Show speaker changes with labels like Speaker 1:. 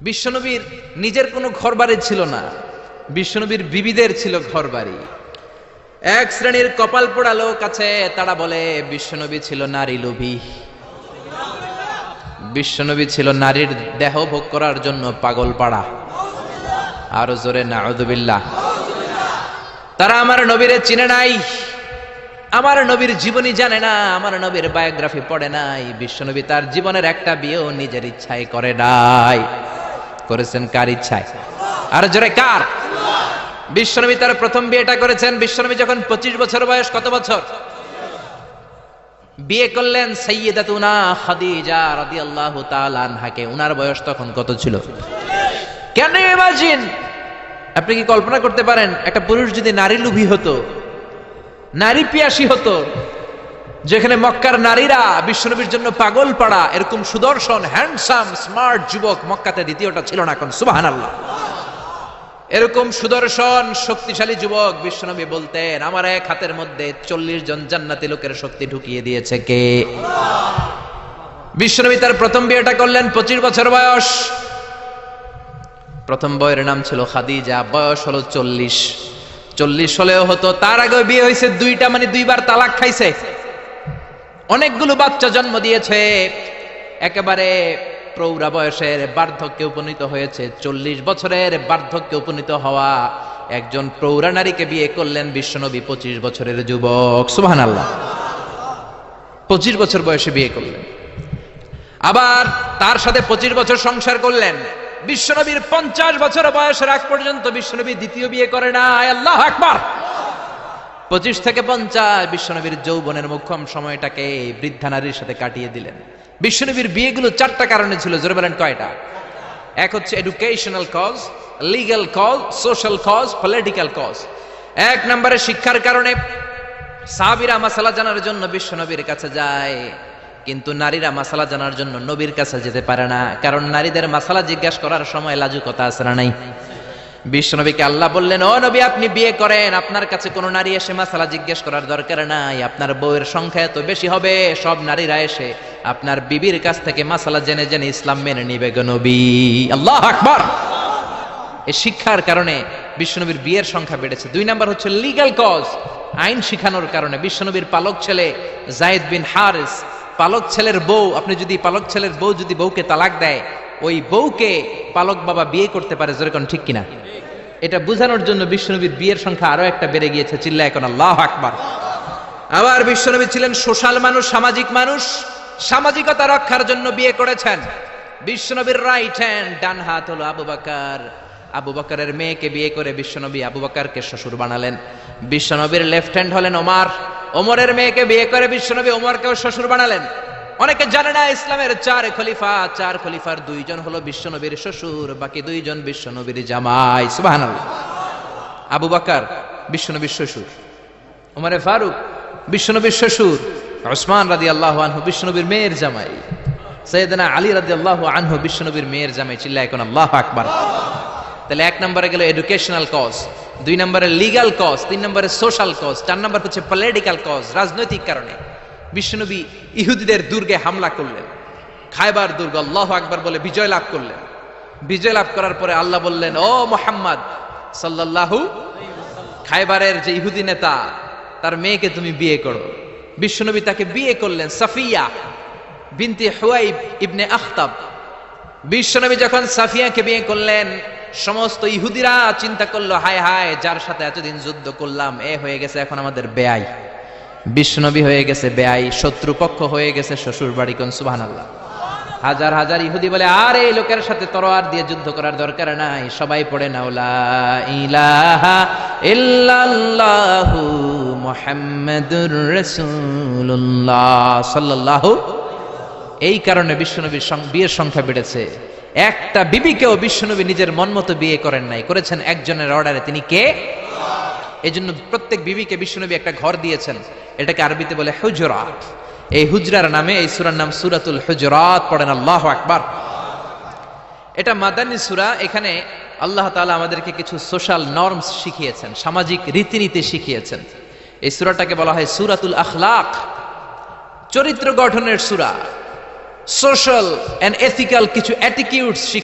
Speaker 1: বিশ্বনবীর নিজের কোনো ঘর বাড়ি ছিল না। বিশ্বনবীর বিবিদের ছিল ঘর বাড়ি এক শ্রেণির কপাল পোড়া লোক আছে, তারা বলে, বিশ্বনবী ছিল নারী লোভী। বিশ্বনবী ছিল নারীর দেহ ভোগ করার জন্য পাগল পাড়া। আরও জোরে নাউদুবিল্লাহ তারা আমার নবীরে চিনে নাই। আমার নবীর জীবনী জানে না, আমার নবীর বায়োগ্রাফি পড়ে নাই। বিশ্বনবী তার জীবনের একটা বিয়েও নিজের ইচ্ছায় করে নাই। করেছেন কার ইচ্ছায়? আর জোরে, কার? বিশ্বনবী তার প্রথম বিয়েটা করেছেন। বিশ্বনবী যখন পঁচিশ বছর বয়স, কত বছর? বিয়ে করলেন সৈয়দাতুনা খাদিজা উনার বয়স তখন কত ছিল? কেন ইমাজিন? আপনি কি কল্পনা করতে পারেন, একটা পুরুষ যদি নারী লুভী হতো, নারী পিয়াসী হতো যেখানে মক্কার নারীরা বিশ্বনবীর জন্য পাগল পাড়া, এরকম সুদর্শন হ্যান্ডসাম স্মার্ট যুবক মক্কাতে দ্বিতীয়টা ছিল না এখন সুবাহান আল্লাহ এরকম সুদর্শন, শক্তিশালী যুবক বিশ্বনবী বলতেন, আমার এক হাতের মধ্যে চল্লিশ জন জান্নাতি লোকের শক্তি ঢুকিয়ে দিয়েছে কে? বিশ্বনবী তার প্রথম বিয়েটা করলেন, পঁচিশ বছর বয়স। প্রথম বয়ের নাম ছিল খাদিজা, বয়স হলো চল্লিশ। চল্লিশ হলেও হতো, তার আগে বিয়ে হয়েছে, দুইটা মানে দুইবার তালাক খাইছে। অনেকগুলো বাচ্চা জন্ম দিয়েছে। একেবারে প্রৌঢ়া বয়সের বার্ধক্যে উপনীত হয়েছে। চল্লিশ বছরের বার্ধক্যে উপনীত হওয়া একজন প্রৌঢ়া নারীকে বিয়ে করলেন বিশ্বনবী, পঁচিশ বছরের যুবক। সুবহান আল্লাহ পঁচিশ বছর বয়সে বিয়ে করলেন। আবার তার সাথে পঁচিশ বছর সংসার করলেন। বিশ্বনবীর পঞ্চাশ বছর বয়সের আগ পর্যন্ত বিশ্বনবী দ্বিতীয় বিয়ে করে না আল্লাহ আকবার। পঁচিশ থেকে পঞ্চাশ বিশ্বনবীর যৌবনের মুখ্যম সময়টাকে বৃদ্ধা নারীর সাথে কাটিয়ে দিলেন। বিশ্বনবীর বিয়েগুলো চারটা কারণে ছিল, জোরে বলেন কয়টা? এক হচ্ছে educational cause legal cause social cause political cause এক নম্বরে শিক্ষার কারণে সাবিরা মাসালা জানার জন্য বিশ্বনবীর কাছে যায়, কিন্তু নারীরা মাসালা জানার জন্য নবীর কাছে যেতে পারে না, কারণ নারীদের মাসালা জিজ্ঞাসা করার সময় লাজুকতা আছে না নাই? বিশ্বনবীকে আল্লাহ বললেন, ও নবী, আপনি বিয়ে করেন। আপনার কাছে কোনো নারী এসে মাসালা জিজ্ঞেস করার দরকার নাই। আপনার বউয়ের সংখ্যা এত বেশি হবে, সব নারীরা এসে আপনার বিবির কাছ থেকে মাসালা জেনে জেনে ইসলাম মেনে নিবে নবী। আল্লাহ আকবর! এই শিক্ষার কারণে বিশ্বনবীর বিয়ের সংখ্যা বেড়েছে। দুই নাম্বার হচ্ছে লিগ্যাল কজ আইন শিখানোর কারণে। বিশ্বনবীর পালক ছেলে জায়েদ বিন হারিস, পালক ছেলের বউ, আপনি যদি পালক ছেলের বউ যদি বউকে তালাক দেয় ওই বউকে পালক বাবা বিয়ে করতে পারে যেরকম ঠিক কিনা? এটা বোঝানোর জন্য বিশ্বনবীর বিয়ের সংখ্যা আরও একটা বেড়ে গিয়েছে চিল্লা এখন আল্লাহ আকবার। আবার বিশ্বনবী ছিলেন সোশ্যাল মানুষ, সামাজিক মানুষ, সামাজিকতা রক্ষার জন্য বিয়ে করেছেন। বিশ্বনবীর রাইট হ্যান্ড ডান হাত হলো আবু বাকার। আবু বাকারের মেয়েকে বিয়ে করে বিশ্বনবী আবু বাকারকে শ্বশুর বানালেন। বিশ্বনবীর লেফট হ্যান্ড হলেন ওমার। ওমরের মেয়েকে বিয়ে করে বিশ্বনবী ওমরকেও শ্বশুর বানালেন। অনেকে জানে না, ইসলামের চার খলিফা, চার খলিফার দুইজন হলো বিশ্বনবীর শ্বশুর, বাকি দুইজন বিশ্বনবীর জামাই। সুবহানাল্লাহ। আবু বাকার, বিশ্বনবীর শ্বশুর। ওমরে ফারুক, বিশ্বনবীর শ্বশুর। ওসমান রাদি আল্লাহ আনহু, বিশ্বনবীর মেয়ের জামাই। সৈয়দনা আলী রাদি আল্লাহ আনহু, বিশ্বনবীর মেয়ের জামাই। চিল্লা এখন আল্লাহ আকবার। তাহলে এক নম্বরে গেল এডুকেশনাল কজ দুই নম্বরে লিগাল কজ তিন নম্বরে সোশ্যাল কজ চার নম্বর হচ্ছে পলিটিক্যাল কজ রাজনৈতিক কারণে। বিশ্বনবী ইহুদিদের দুর্গে হামলা করলেন। খায়বার দুর্গ, আল্লাহ আকবার বলে বিজয় লাভ করলেন। বিজয় লাভ করার পরে আল্লাহ বললেন, ও মোহাম্মদ, সাল্লাল্লাহু খায়বারের যে ইহুদি নেতা, তার মেয়েকে তুমি বিয়ে করো। বিশ্বনবী তাকে বিয়ে করলেন সাফিয়া বিনতে হুয়াইব ইবনে আখতাব। বিশ্বনবী যখন সাফিয়াকে বিয়ে করলেন, সমস্ত ইহুদিরা চিন্তা করল, হায় হায়, যার সাথে এতদিন যুদ্ধ করলাম, এ হয়ে গেছে এখন আমাদের বেয়াই বিশ্বনবী হয়ে গেছে বেয়াই শত্রুপক্ষ হয়ে গেছে শ্বশুর বাড়ি কোন সুবাহান আল্লাহ হাজার হাজার ইহুদি বলে, আর, এই লোকের সাথে তরোয়ার দিয়ে যুদ্ধ করার দরকার নাই, সবাই পড়ে না ওলা ইলাহা ইল্লাল্লাহু এই কারণে বিশ্বনবীর বিয়ের সংখ্যা বেড়েছে। একটা বিবিকেও বিশ্বনবী নিজের মন মতো বিয়ে করেন নাই। করেছেন একজনের অর্ডারে, তিনি কে? এই জন্য প্রত্যেক বিবিকে বিশ্বনবী একটা ঘর দিয়েছেন। এটাকে আরবিতে বলে হুজরাত। এই হুজরার নামে এই সুরার নাম সুরাতুল হুজরাত পড়েন আল্লাহ আকবার। এটা মাদানী সুরা, এখানে আল্লাহ তাআলা আমাদেরকে কিছু সোশ্যাল নর্মস শিখিয়েছেন, সামাজিক রীতিনীতি শিখিয়েছেন। এই সুরাটাকে বলা হয় সুরাতুল আখলাক। চরিত্র গঠনের সুরা। সোশ্যাল এন্ড এথিক্যাল কিছু অ্যাটিটিউডস